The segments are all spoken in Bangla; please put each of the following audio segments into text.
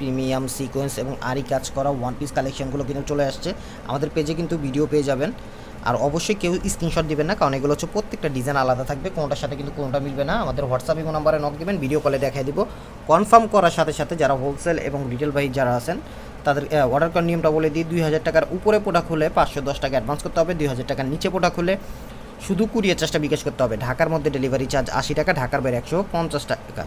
প্রিমিয়াম সিকোয়েন্স এবং আরি কাজ করা ওয়ান পিস কালেকশনগুলো কিন্তু চলে আসছে। আমাদের পেজে কিন্তু ভিডিও পেয়ে যাবেন। আর অবশ্যই কেউ স্ক্রিনশট দিবেন না, কারণ এগুলো হচ্ছে প্রত্যেকটা ডিজাইন আলাদা থাকবে। কোনোটার সাথে কিন্তু কোনোটা মিলবে না। আমাদের হোয়াটসঅ্যাপ এবং নাম্বারে নক দিবেন ভিডিও কলে দেখাই দিব। কনফার্ম করার সাথে সাথে যারা হোলসেল এবং রিটেল ভাই যারা আছেন, তাদের অর্ডার করার নিয়মটা বলে দিই। দুই হাজার টাকার উপরে প্রোডাক্ট হলে পাঁচশো দশ টাকা অ্যাডভান্স করতে হবে। দুই হাজার টাকার নিচে প্রোডাক্ট হলে শুধু কুরিয়ার চার্জটা বিকাশ করতে হবে। ঢাকার মধ্যে ডেলিভারি চার্জ আশি টাকা, ঢাকার বাইরে একশো পঞ্চাশ টাকা।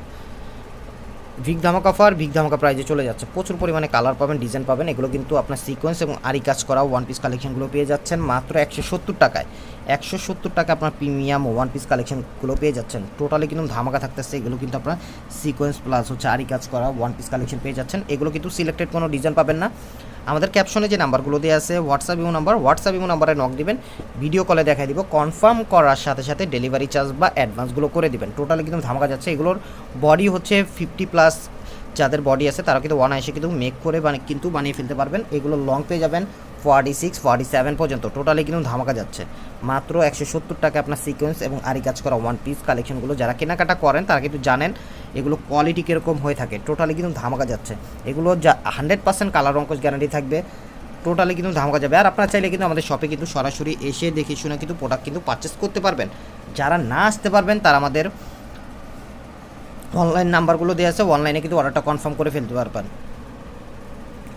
ভিগ ধামাকা ফার ভিক ধামাকা প্রাইজে চলে যাচ্ছে। প্রচুর পরিমাণে কালার পাবেন ডিজাইন পাবেন। এগুলো কিন্তু আপনার সিকোয়েন্স এবং আরি কাজ করা ওয়ান পিস কালেকশনগুলো পেয়ে যাচ্ছেন। মাত্র একশো সত্তর টাকায়। একশো সত্তর টাকা আপনার প্রিমিয়াম ওয়ান পিস কালেকশনগুলো পেয়ে যাচ্ছেন। টোটালি কিন্তু ধামাকা থাকতেছে। এগুলো কিন্তু আপনার সিকোয়েন্স প্লাস হচ্ছে আরি কাজ করা ওয়ান পিস কালেকশন পেয়ে যাচ্ছেন। এগুলো কিন্তু সিলেক্টেড কোনো ডিজাইন পাবেন না। আমাদের ক্যাপশনে যে নাম্বারগুলো দেওয়া আছে WhatsApp imo number WhatsApp imo নাম্বারে নক দিবেন ভিডিও কলে দেখাই দিব কনফার্ম করার সাথে সাথে ডেলিভারি চার্জ বা অ্যাডভান্সগুলো করে দিবেন। টোটালি কিন্তু ধামাকা যাচ্ছে, এগুলোর বডি হচ্ছে ফিফটি প্লাস যাদের বডি আছে তারা কিন্তু ওয়ান আইসে কিন্তু মেক করে মানে কিন্তু বানিয়ে ফেলতে পারবেন। এগুলো লং পেয়ে যাবেন ফর্টি সিক্স ফর্টি সেভেন পর্যন্ত। টোটালি কিন্তু ধামাকা যাচ্ছে। মাত্র একশো সত্তর টাকা আপনার সিকোয়েন্স এবং আরি কাজ করা ওয়ান পিস কালেকশনগুলো যারা কেনাকাটা করেন, তারা কিন্তু জানেন এগুলো কোয়ালিটি কীরকম হয়ে থাকে। টোটালি কিন্তু ধামাকা যাচ্ছে। এগুলো যা হান্ড্রেড পার্সেন্ট কালার অঙ্কজ গ্যারান্টি থাকবে। টোটালি কিন্তু ধামাকা যাবে। আর আপনারা চাইলে কিন্তু আমাদের শপে কিন্তু সরাসরি এসে দেখে শুনে কিন্তু প্রোডাক্ট কিন্তু পারচেস করতে পারবেন। যারা না আসতে পারবেন, তারা আমাদের অনলাইন নাম্বারগুলো দেওয়া আছে। অনলাইনে কিন্তু অর্ডারটা কনফার্ম করে ফেলতে পারবেন।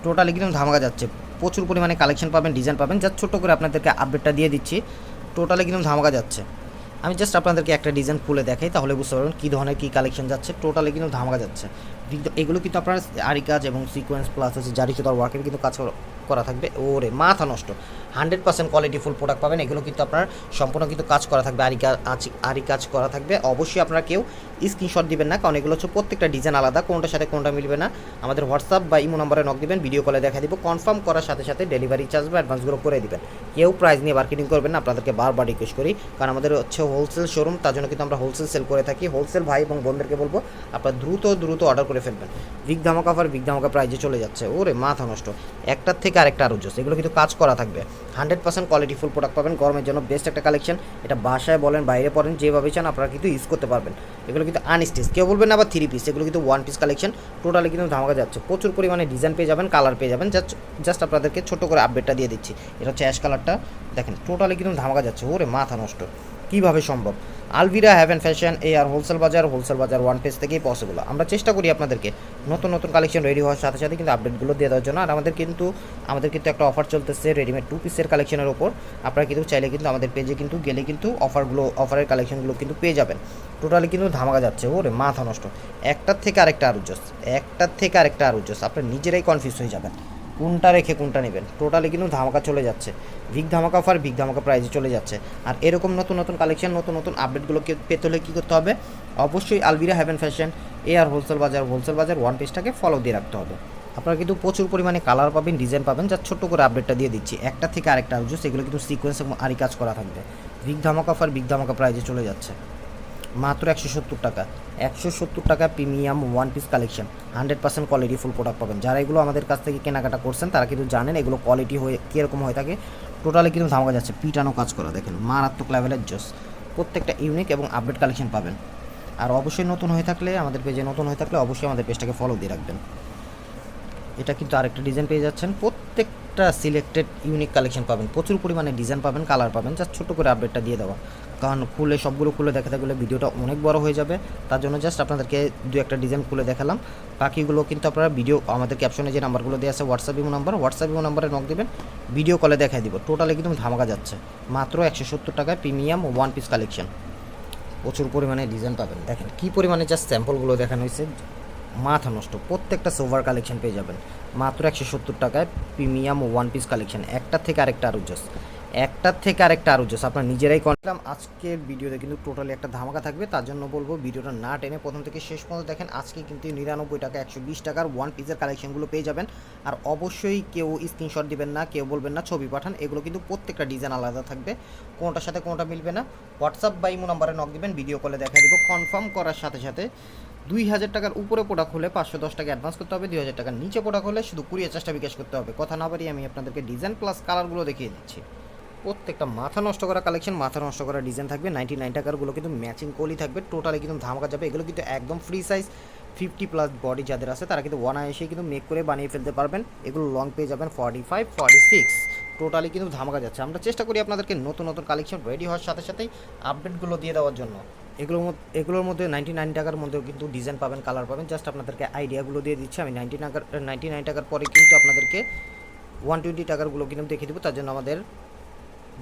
টোটালি কিন্তু ধামাকা যাচ্ছে। প্রচুর পরিমাণে কালেকশন পাবেন ডিজাইন পাবেন। যা ছোটো করে আপনাদেরকে আপডেটটা দিয়ে দিচ্ছি। টোটালে কিন্তু ধামাকা যাচ্ছে। আমি জাস্ট আপনাদেরকে একটা ডিজাইন খুলে দেখাই, তাহলে বুঝতে পারবেন কী ধরনের কী কালেকশন যাচ্ছে। টোটালি কিন্তু ধামাকা যাচ্ছে। এগুলো কিন্তু আপনার আরি কাজ এবং সিকোয়েন্স প্লাস হচ্ছে জারি সুতার ওয়ার্কের কিন্তু কাজ করা- থাকবে। ওরে, মাথা নষ্ট। Hundred percent quality full product পাবেন। এগুলো কিন্তু আপনার সম্পূর্ণ কিন্তু কাজ করা থাকবে আরি কাজ আরি কাজ করা থাকবে। অবশ্যই আপনারা কেউ স্ক্রিনশট দিবেন না, কারণ এগুলো হচ্ছে প্রত্যেকটা ডিজাইন আলাদা, কোনটার সাথে কোনটা মিলবে না। আমাদের হোয়াটসঅ্যাপ বা ইমো নম্বরে নক দিবেন ভিডিও কলে দেখা দিব কনফার্ম করার সাথে সাথে ডেলিভারি চার্জ বা অ্যাডভান্সগুলো করে দিবেন। কেউ প্রাইস নিয়ে মার্কেটিং করবেন না, আপনাদেরকে বারবার রিকোয়েস্ট করি, কারণ আমাদের হচ্ছে হোলসেল শোরুম তার জন্য কিন্তু আমরা হোলসেল সেল করে থাকি। হোলসেল ভাই এবং বোনদেরকে বলব, আপনারা দ্রুত দ্রুত অর্ডার করে ফেলবেন। বিগ ধামাকা অফার বিগ ধামাকা প্রাইজে চলে যাচ্ছে। ওরে, মাথা নষ্ট। একটার থেকে আরেকটা আরও জোস। এগুলো কিন্তু কাজ করা থাকবে। Hundred percent quality full product পাবেন, গরমের জন্য বেস্ট একটা কালেকশন এটা বাসায় বলেন, বাইরে পড়েন, যেভাবে চান আপনারা কিন্তু ইউজ করতে পারবেন। এগুলো কিন্তু আনস্টিচ কেউ বলবেন আবার থ্রি পিস এগুলো কিন্তু ওয়ান পিস কালেকশন টোটালি কিন্তু ধামাকা যাচ্ছে। প্রচুর পরিমাণে ডিজাইন পেয়ে যাবেন কালার পেয়ে যাবেন। জাস্ট জাস্ট আপনাদেরকে ছোট করে আপডেটটা দিয়ে দিচ্ছি। এটা হচ্ছে অ্যাশ কালারটা দেখেন টোটালি কিন্তু ধামাকা যাচ্ছে। ওরে, মাথা নষ্ট। কীভাবে সম্ভব? Alvira Heaven Fashion A R wholesale বাজার হোলসেল বাজার ওয়ান পেজ থেকেই পসিবল আমরা চেষ্টা করি আপনাদেরকে নতুন নতুন কালেকশন রেডি হওয়ার সাথে সাথে কিন্তু আপডেটগুলো দিয়ে দেওয়ার জন্য। আর আমাদের কিন্তু আমাদের কিন্তু একটা অফার চলতেছে রেডিমেড টু পিসের কালেকশনের ওপর আপনারা কিন্তু চাইলে কিন্তু আমাদের পেজে কিন্তু গেলে কিন্তু অফারগুলো অফারের কালেকশনগুলো কিন্তু পেয়ে যাবেন। টোটালি কিন্তু ধামাকা যাচ্ছে। ওরে, মাথা নষ্ট। একটার থেকে আরেকটা আরও জোস। একটার থেকে আরেকটা আরও জোস। আপনার নিজেরাই কনফিউজ হয়ে যাবেন। কোনটা রেখে কোনটা নেবেন? টোটালি কিন্তু ধামাকা চলে যাচ্ছে। ভিগ ধামাকা অফার ভিগ ধামাকা প্রাইজে চলে যাচ্ছে। আর এরকম নতুন নতুন কালেকশন নতুন নতুন আপডেটগুলোকে পেতে হলে কী করতে হবে? অবশ্যই আলবিরা Heaven Fashion A R wholesale বাজার হোলসেল বাজার ওয়ান পেজটাকে ফলো দিয়ে রাখতে হবে। আপনারা কিন্তু প্রচুর পরিমাণে কালার পাবেন ডিজাইন পাবেন যা ছোট্ট করে আপডেটটা দিয়ে দিচ্ছি। একটা থেকে আরেকটা জুস সেগুলো কিন্তু সিকোয়েন্স এবং আরি কাজ করা থাকবে। বিগ ধামাকা অফার বিগ ধামাকা প্রাইজে চলে যাচ্ছে। মাত্র একশো সত্তর টাকা। একশো সত্তর টাকা premium one piece collection hundred percent quality full product পাবেন। যারা এগুলো আমাদের কাছ থেকে কেনাকাটা করছেন, তারা কিন্তু জানেন এগুলো কোয়ালিটি হয়ে কীরকম হয়ে থাকে। টোটালি কিন্তু ধামাকা যাচ্ছে। পিটানো কাজ করা, দেখেন, মারাত্মক লেভেলের জোস। প্রত্যেকটা ইউনিক এবং আপডেট কালেকশন পাবেন। আর অবশ্যই নতুন হয়ে থাকলে, আমাদের পেজে নতুন হয়ে থাকলে অবশ্যই আমাদের পেজটাকে ফলো দিয়ে রাখবেন। এটা কিন্তু আরেকটা ডিজাইন পেয়ে যাচ্ছেন। প্রত্যেকটা সিলেক্টেড ইউনিক কালেকশন পাবেন। প্রচুর পরিমাণে ডিজাইন পাবেন কালার পাবেন। জাস্ট ছোটো করে আপডেটটা দিয়ে দেওয়া। কারণ খুলে, সবগুলো খুলে দেখাতে গেলে ভিডিওটা অনেক বড় হয়ে যাবে। তার জন্য জাস্ট আপনাদেরকে দু একটা ডিজাইন খুলে দেখালাম। বাকিগুলো কিন্তু আপনারা ভিডিও আমাদের ক্যাপশনে যে নাম্বারগুলো দেওয়া আছে WhatsApp imo number WhatsApp imo নাম্বারে নক দেবেন ভিডিও কলে দেখাই দিব। টোটালি কিন্তু ধামাকা যাচ্ছে। মাত্র একশো সত্তর টাকায় প্রিমিয়াম ওয়ান পিস কালেকশন প্রচুর পরিমাণে ডিজাইন পাবেন। দেখেন কী পরিমাণে জাস্ট স্যাম্পলগুলো দেখানো হয়েছে। মাথা নষ্ট। প্রত্যেকটা সোভার কালেকশন পেয়ে যাবেন। মাত্র একশো সত্তর টাকায় প্রিমিয়াম ওয়ান পিস কালেকশন একটা থেকে আরেকটা আরও জোস একটার থেকে আরেকটা আরও জোস আপনার নিজেরাই করলাম আজকের ভিডিওতে কিন্তু টোটালি একটা ধামাকা থাকবে। তার জন্য বলব, ভিডিওটা না টেনে প্রথম থেকে শেষ পর্যন্ত দেখেন, আজকে কিন্তু নিরানব্বই টাকা, একশো বিশ টাকার ওয়ান পিসের কালেকশনগুলো পেয়ে যাবেন। আর অবশ্যই কেউ স্ক্রিনশট দিবেন না, কেউ বলবেন না, ছবি পাঠান, এগুলো কিন্তু প্রত্যেকটা ডিজাইন আলাদা থাকবে। কোনটার সাথে কোনটা মিলবে না হোয়াটসঅ্যাপ বা ইমো নাম্বারে নক দিবেন ভিডিও কলে দেখা দিব। কনফার্ম করার সাথে সাথে দুই হাজার টাকার উপরে প্রোডাক্ট হলে পাঁচশো দশ টাকা অ্যাডভান্স করতে হবে, দুই হাজার টাকার নিচে প্রোডাক্ট হলে শুধু কুড়িয়ে চার্জটা বিকাশ করতে হবে। কথা না বাড়িয়ে আমি আপনাদেরকে ডিজাইন প্লাস কালারগুলো দেখিয়ে দিচ্ছি। প্রত্যেকটা মাথা নষ্ট করা কালেকশন মাথা নষ্ট করা ডিজাইন থাকবে। নাইনটি নাইন টাকারগুলো কিন্তু ম্যাচিং কলি থাকবে। টোটালি কিন্তু ধামাকা যাবে। এগুলো কিন্তু একদম free size fifty plus body যাদের আছে, তারা কিন্তু ওয়ান এসে কিন্তু মেক করে বানিয়ে ফেলতে পারবেন। এগুলো লং পেয়ে যাবেন forty five forty six totally কিন্তু ধামাকা যাচ্ছে। আমরা চেষ্টা করি আপনাদেরকে নতুন নতুন কালেকশন রেডি হওয়ার সাথে সাথেই আপডেটগুলো দিয়ে দেওয়ার জন্য। এগুলোর মধ্যে এগুলোর মধ্যে নাইনটি নাইন টাকার মধ্যেও কিন্তু ডিজাইন পাবেন কালার পাবেন। জাস্ট আপনাদেরকে আইডিয়াগুলো দিয়ে দিচ্ছি। আমি নাইনটি টাকার নাইনটি নাইন টাকার পরে কিন্তু আপনাদেরকে ওয়ান টোয়েন্টি টাকারগুলো কিন্তু দেখিয়ে দেবো। তার জন্য আমাদের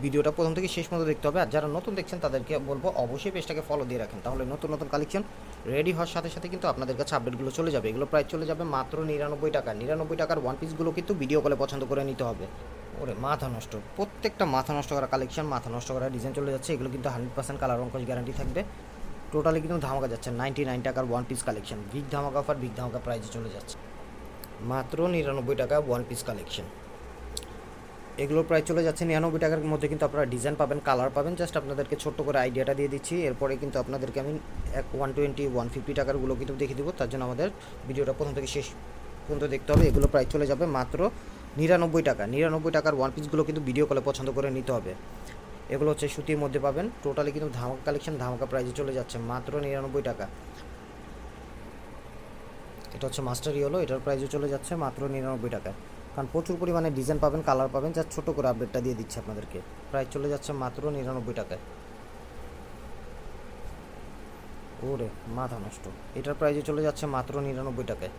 ভিডিওটা প্রথম থেকে শেষ পর্যন্ত দেখতে হবে। আর যারা নতুন দেখছেন, তাদেরকে বলব অবশ্যই পেজটাকে ফলো দিয়ে রাখেন। তাহলে নতুন নতুন কালেকশন রেডি হওয়ার সাথে সাথে কিন্তু আপনাদের কাছে আপডেটগুলো চলে যাবে। এগুলো প্রায় চলে যাবে মাত্র নিরানব্বই টাকা। নিরানব্বই টাকার ওয়ান পিসগুলো কিন্তু ভিডিও কলে পছন্দ করে নিতে হবে। ওরে, মাথা নষ্ট। প্রত্যেকটা মাথা নষ্ট করা কালেকশন মাথা নষ্ট করা ডিজাইন চলে যাচ্ছে। এগুলো কিন্তু হান্ড্রেড পার্সেন্ট কালার অঙ্কশ গ্যারান্টি থাকবে। টোটালি কিন্তু ধামাকা যাচ্ছে। নাইনটি নাইন টাকার ওয়ান পিস কালেকশন বিগ ধামাকা অফার বিগ ধামাকা প্রাইজে চলে যাচ্ছে। মাত্র নিরানব্বই টাকা ওয়ান পিস কালেকশন এগুলো প্রায় চলে যাচ্ছে নিরানব্বই টাকার মধ্যে, কিন্তু আপনারা ডিজাইন পাবেন কালার পাবেন। জাস্ট আপনাদেরকে ছোট্ট করে আইডিয়াটা দিয়ে দিচ্ছি। এরপরে কিন্তু আপনাদেরকে আমি এক ওয়ান টোয়েন্টি ওয়ান ফিফটি টাকারগুলো কিন্তু দেখিয়ে দেবো। তার জন্য আমাদের ভিডিওটা প্রথম থেকে শেষ পর্যন্ত দেখতে হবে। এগুলো প্রায় চলে যাবে মাত্র নিরানব্বই টাকা। নিরানব্বই টাকার ওয়ান পিসগুলো কিন্তু ভিডিও কলে পছন্দ করে নিতে হবে। এগুলো হচ্ছে সুতির মধ্যে পাবেন। টোটালি কিন্তু ধামাকা কালেকশন ধামাকা প্রাইজে চলে যাচ্ছে মাত্র নিরানব্বই টাকা। এটা হচ্ছে মাস্টার ইয়েলো এটার প্রাইসও চলে যাচ্ছে মাত্র নিরানব্বই টাকা কারণ প্রচুর পরিমাণে ডিজাইন পাবেন কালার পাবেন যা ছোটো করে আপডেটটা দিয়ে দিচ্ছে আপনাদেরকে। প্রাইস চলে যাচ্ছে মাত্র নিরানব্বই টাকায়। ওরে, মাথা নষ্ট। এটার প্রাইসে চলে যাচ্ছে মাত্র নিরানব্বই টাকায়।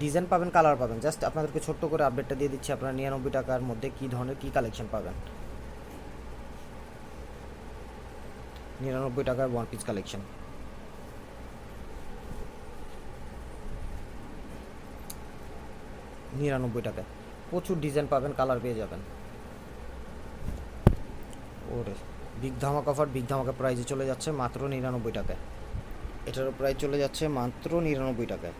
ডিজাইন পাবেন কালার পাবেন জাস্ট আপনাদেরকে ছোট্ট করে আপডেটটা দিয়ে দিচ্ছি আপনারা নিরানব্বই টাকার মধ্যে কী ধরনের, কী কালেকশন পাবেন। নিরানব্বই টাকার ওয়ান পিস কালেকশন নিরানব্বই টাকায় প্রচুর ডিজাইন পাবেন কালার পেয়ে যাবেন। ওরে বিগ ধামাকা অফার বিগ ধামাকা প্রাইজে চলে যাচ্ছে মাত্র নিরানব্বই টাকায় এটারও প্রাইস চলে যাচ্ছে মাত্র নিরানব্বই টাকায়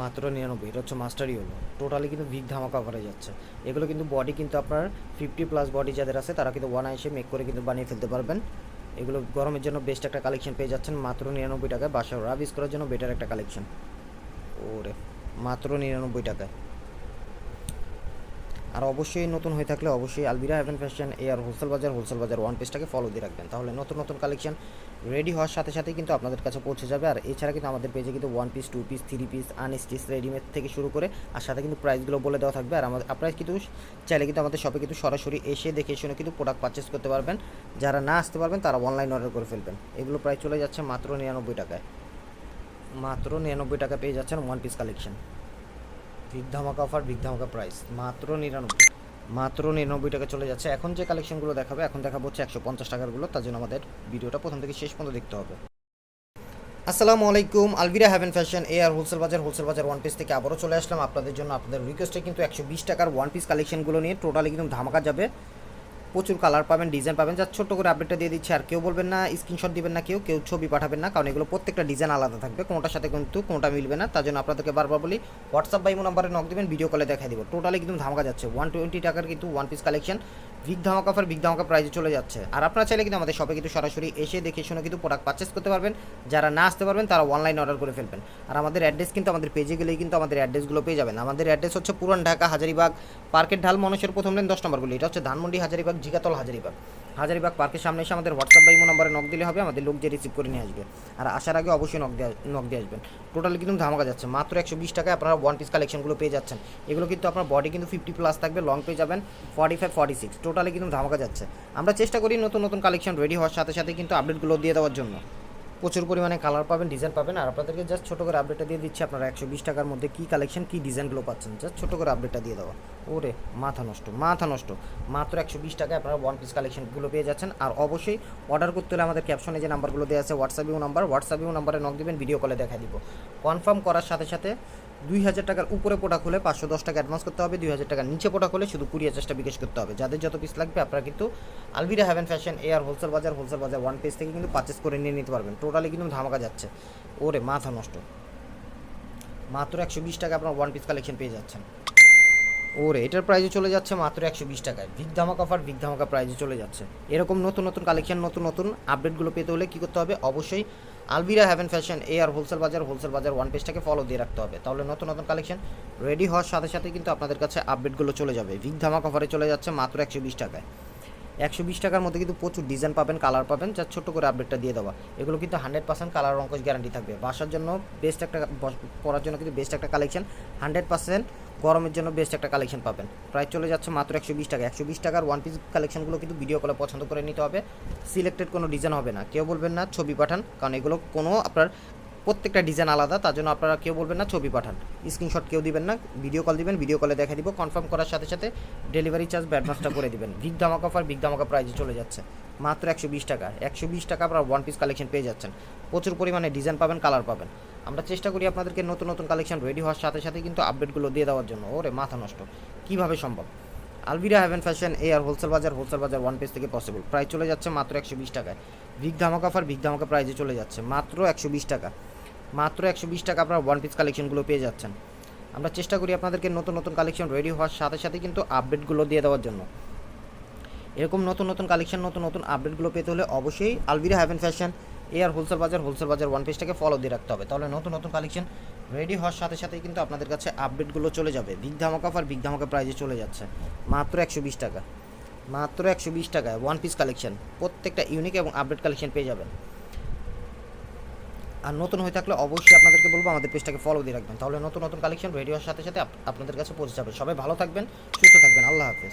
মাত্র নিরানব্বই, এটা হচ্ছে মাস্টারই হলো টোটালি কিন্তু বিগ ধামাকা অফারে যাচ্ছে। এগুলো কিন্তু বডি কিন্তু আপনার ফিফটি প্লাস বডি যাদের আছে, তারা কিন্তু ওয়ান এসে মেক করে কিন্তু বানিয়ে ফেলতে পারবেন। এগুলো গরমের জন্য বেস্ট একটা কালেকশন পেয়ে যাচ্ছেন মাত্র নিরানব্বই টাকায় বাসায় রাবিস করার জন্য বেটার একটা কালেকশন ওরে। মাত্র নিরানব্বই টাকায়। আর অবশ্যই নতুন হয়ে থাকলে অবশ্যই আলবিরা Heaven Fashion A R wholesale বাজার হোলসেল বাজার ওয়ান পেজটাকে ফলো দিয়ে রাখবেন। তাহলে নতুন নতুন কালেকশন রেডি হওয়ার সাথে সাথেই কিন্তু আপনাদের কাছে পৌঁছে যাবে। আর এছাড়া কিন্তু আমাদের পেজে কিন্তু one piece two piece three piece unstitch readymade থেকে শুরু করে, আর সাথে কিন্তু প্রাইসগুলো বলে দেওয়া থাকবে। আর আমাদের আপনারা কিন্তু চাইলে কিন্তু আমাদের শপে কিন্তু সরাসরি এসে দেখে শুনে কিন্তু প্রোডাক্ট পারচেস করতে পারবেন। যারা না আসতে পারবেন, তারা অনলাইন অর্ডার করে ফেলবেন। এগুলো প্রায় চলে যাচ্ছে মাত্র নিরানব্বই টাকায়। মাত্র নিরানব্বই টাকা পেয়ে যাচ্ছেন ওয়ান পিস কালেকশন বিগ ধামাকা অফার বিগ ধামাকা প্রাইস মাত্র নিরানব্বই। মাত্র নিরানব্বই টাকা চলে যাচ্ছে। এখন যে কালেকশনগুলো দেখাবে, এখন দেখাবো হচ্ছে একশো পঞ্চাশ টাকারগুলো তার জন্য আমাদের ভিডিওটা প্রথম থেকে শেষ পর্যন্ত দেখতে হবে। আসসালামু আলাইকুম, আলবিরা Heaven Fashion A R wholesale বাজার হোলসেল বাজার ওয়ান পিস থেকে আবারও চলে আসলাম। আপনাদের জন্য আপনাদের রিকোয়েস্টে কিন্তু একশো বিশ টাকার ওয়ান পিস কালেকশনগুলো নিয়ে টোটালি কিন্তু ধামাকা যাবে। প্রচুর কালার পাবেন ডিজাইন পাবেন। যা ছোট করে আপডেটটা দিয়ে দিচ্ছে, আর কেউ বলবেন না স্ক্রিনশট দিবেন না, কেউ কেউ ছবি পাঠাবেন না, কারণ এগুলো প্রত্যেকটা ডিজাইন আলাদা থাকবে, কোনোটার সাথে কিন্তু কোনোটা মিলবে না। তার জন্য আপনাদেরকে বারবার বলি হোয়াটসঅ্যাপ বা ইমো নাম্বারে নক দেবেন ভিডিও কলে দেখা দিব। টোটালি কিন্তু ধামকা যাচ্ছে। ওয়ান টোয়েন্টি টাকার কিন্তু ওয়ান পিস কালেকশন বিগ ধামাকা অফার বিগ ধামাকা প্রাইজে চলে যাচ্ছে। আর আপনারা চাইলে কিন্তু আমাদের শপে কিন্তু সরাসরি এসে দেখে শুনে কিন্তু প্রোডাক্ট পারচেস করতে পারবেন। যারা না আসতে পারবেন, তারা অনলাইন অর্ডার করে ফেলবেন। আর আমাদের অ্যাড্রেস কিন্তু আমাদের পেজে গেলেই কিন্তু আমাদের অ্যাড্রেসগুলো পেয়ে যাবেন। আমাদের অ্যাড্রেস হচ্ছে পুরান ঢাকা, হাজারিবাগ, পার্কের ঢাল মনুষ্যের প্রথম লেন দশ নম্বরগুলি এটা হচ্ছে ধানমন্ডি, হাজারিবাগ জিগাতল হাজারিবাগ। হাজারিবাগ পার্কের সামনে এসে আমাদের হোয়াটসঅ্যাপ বা ইমো নম্বরে নক দিলে হবে, আমাদের লোক যে রিসিভ করে নিয়ে আসবে। আর আসার আগে অবশ্যই নক দিয়ে নক দিয়ে আসবেন। টোটালি কিন্তু ধামাকা যাচ্ছে। মাত্র একশো বিশ টাকায় আপনারা ওয়ান পিস কালেকশনগুলো পেয়ে যাচ্ছেন। এগুলো কিন্তু আপনার বডি কিন্তু ফিফটি প্লাস থাকবে লং পেয়ে যাবেন forty five forty six totally কিন্তু ধামাকা যাচ্ছে। আমরা চেষ্টা করি নতুন নতুন কালেকশন রেডি হওয়ার সাথে সাথে কিন্তু আপডেটগুলো দিয়ে দেওয়ার জন্য। প্রচুর পরিমাণে কালার পাবেন ডিজাইন পাবেন, আর আপনাদেরকে জাস্ট ছোটো করে আপডেটটা দিয়ে দিচ্ছি। আপনারা একশো বিশ টাকার মধ্যে কী কালেকশন কী ডিজাইনগুলো পাচ্ছেন জাস্ট ছোটো করে আপডেটটা দিয়ে দেওয়া। ওরে, মাথা নষ্ট মাথা নষ্ট। মাত্র একশো বিশ টাকায় আপনারা ওয়ান পিস কালেকশনগুলো পেয়ে যাচ্ছেন। আর অবশ্যই অর্ডার করতে হলে আমাদের ক্যাপশনে যে নাম্বারগুলো দেওয়া আছে হোয়াটসঅ্যাপ ইউ নাম্বার হোয়াটসঅ্যাপ ইউ নাম্বারে নক দেবেন ভিডিও কলে দেখা দিব। কনফার্ম করার সাথে সাথে দুই হাজার টাকার উপরে প্রোডাক্ট হলে পাঁচশো দশ টাকা অ্যাডভান্স করতে হবে, দুই হাজার টাকার নিচে প্রোডাক্ট হলে শুধু কুড়ি হাজারটা বিকাশ করতে হবে। যাদের যত পিস লাগবে আপনারা কিন্তু Alvira Heaven Fashion A R wholesale বাজার হোলসেল বাজার ওয়ান পেজ থেকে কিন্তু পারচেস করে নিয়ে নিতে পারবেন। টোটালি কিন্তু ধামাকা যাচ্ছে। ওরে, মাথা নষ্ট। মাত্র একশো বিশ টাকা আপনার ওয়ান পিস কালেকশন পেয়ে যাচ্ছেন। ওরে, এটার প্রাইজে চলে যাচ্ছে মাত্র একশো বিশ টাকায়। বিগ ধামাকা অফার বিগ ধামাকা প্রাইজে চলে যাচ্ছে। এরকম নতুন নতুন কালেকশন নতুন নতুন আপডেটগুলো পেতে হলে কী করতে হবে? অবশ্যই Alvira Heaven Fashion A R wholesale বাজার হোলসেল বাজার ওয়ান পেজটাকে ফলো দিয়ে রাখতে হবে। তাহলে নতুন নতুন কালেকশন রেডি হওয়ার সাথে সাথে কিন্তু আপনাদের কাছে আপডেটগুলো চলে যাবে। বিগ ধামাকা অফারে চলে যাচ্ছে মাত্র একশো বিশ টাকায়। একশো বিশ টাকার মধ্যে কিন্তু প্রচুর ডিজাইন পাবেন কালার পাবেন, যা ছোট্ট করে আপডেটটা দিয়ে দেওয়া। এগুলো কিন্তু হান্ড্রেড পার্সেন্ট কালার অঙ্কশ গ্যারান্টি থাকবে। বাসার জন্য বেস্ট একটা পরার জন্য কিন্তু বেস্ট একটা কালেকশন হান্ড্রেড পার্সেন্ট গরমের জন্য বেস্ট একটা কালেকশন পাবেন। প্রায় চলে যাচ্ছে মাত্র একশো বিশ টাকা। একশো বিশ টাকার ওয়ান পিস কালেকশনগুলো কিন্তু ভিডিও কলে পছন্দ করে নিতে হবে। সিলেক্টেড কোনো ডিজাইন হবে না। কেউ বলবেন না, ছবি পাঠান। কারণ এগুলো কোনো আপনার প্রত্যেকটা ডিজাইন আলাদা, তার জন্য আপনারা কেউ বলবেন না, ছবি পাঠান। স্ক্রিনশট কেউ দিবেন না ভিডিও কল দিবেন ভিডিও কলে দেখা দিব কনফার্ম করার সাথে সাথে ডেলিভারি চার্জ অ্যাডভান্সটা করে দিবেন। বিগ ধামাকা অফার বিগ ধামাকা প্রাইজে চলে যাচ্ছে। মাত্র একশো বিশ টাকা। একশো বিশ টাকা আপনারা ওয়ান পিস কালেকশন পেয়ে যাচ্ছেন। প্রচুর পরিমাণে ডিজাইন পাবেন কালার পাবেন। আমরা চেষ্টা করি আপনাদেরকে নতুন নতুন কালেকশন রেডি হওয়ার সাথে সাথে কিন্তু আপডেটগুলো দিয়ে দেওয়ার জন্য। ওরে, মাথা নষ্ট। কীভাবে সম্ভব? আলবিরা Heaven Fashion A R wholesale বাজার হোলসেল বাজার ওয়ান পেজ থেকে পসিবল প্রায় চলে যাচ্ছে মাত্র একশো বিশ টাকায়। বিগ ধামাকা অফার বিগ ধামাকা প্রাইজে চলে যাচ্ছে মাত্র একশো বিশ টাকা। মাত্র একশো বিশ টাকা আপনারা ওয়ান পিস কালেকশনগুলো পেয়ে যাচ্ছেন। আমরা চেষ্টা করি আপনাদেরকে নতুন নতুন কালেকশন রেডি হওয়ার সাথে সাথে কিন্তু আপডেটগুলো দিয়ে দেওয়ার জন্য। এরকম নতুন নতুন কালেকশন নতুন নতুন আপডেটগুলো পেতে হলে অবশ্যই আলবিরা Heaven Fashion A R wholesale বাজার হোলসেল বাজার ওয়ান পেজটাকে ফলো দিয়ে রাখতে হবে। তাহলে নতুন নতুন কালেকশন রেডি হওয়ার সাথে সাথেই কিন্তু আপনাদের কাছে আপডেটগুলো চলে যাবে। বিগ ধামাকা অফার বিগ ধামাকা প্রাইজে চলে যাচ্ছে। মাত্র একশো বিশ টাকা। মাত্র একশো বিশ টাকায় ওয়ান পিস কালেকশন প্রত্যেকটা ইউনিক এবং আপডেট কালেকশন পেয়ে যাবেন। আর নতুন হয়ে থাকলে অবশ্যই আপনাদেরকে বলব, আমাদের পেজটাকে ফলো দিয়ে রাখবেন। তাহলে নতুন নতুন কালেকশন রেডি হওয়ার সাথে সাথে আপনাদের কাছে পৌঁছে যাবে। সবাই ভালো থাকবেন, সুস্থ থাকবেন। আল্লাহ হাফেজ।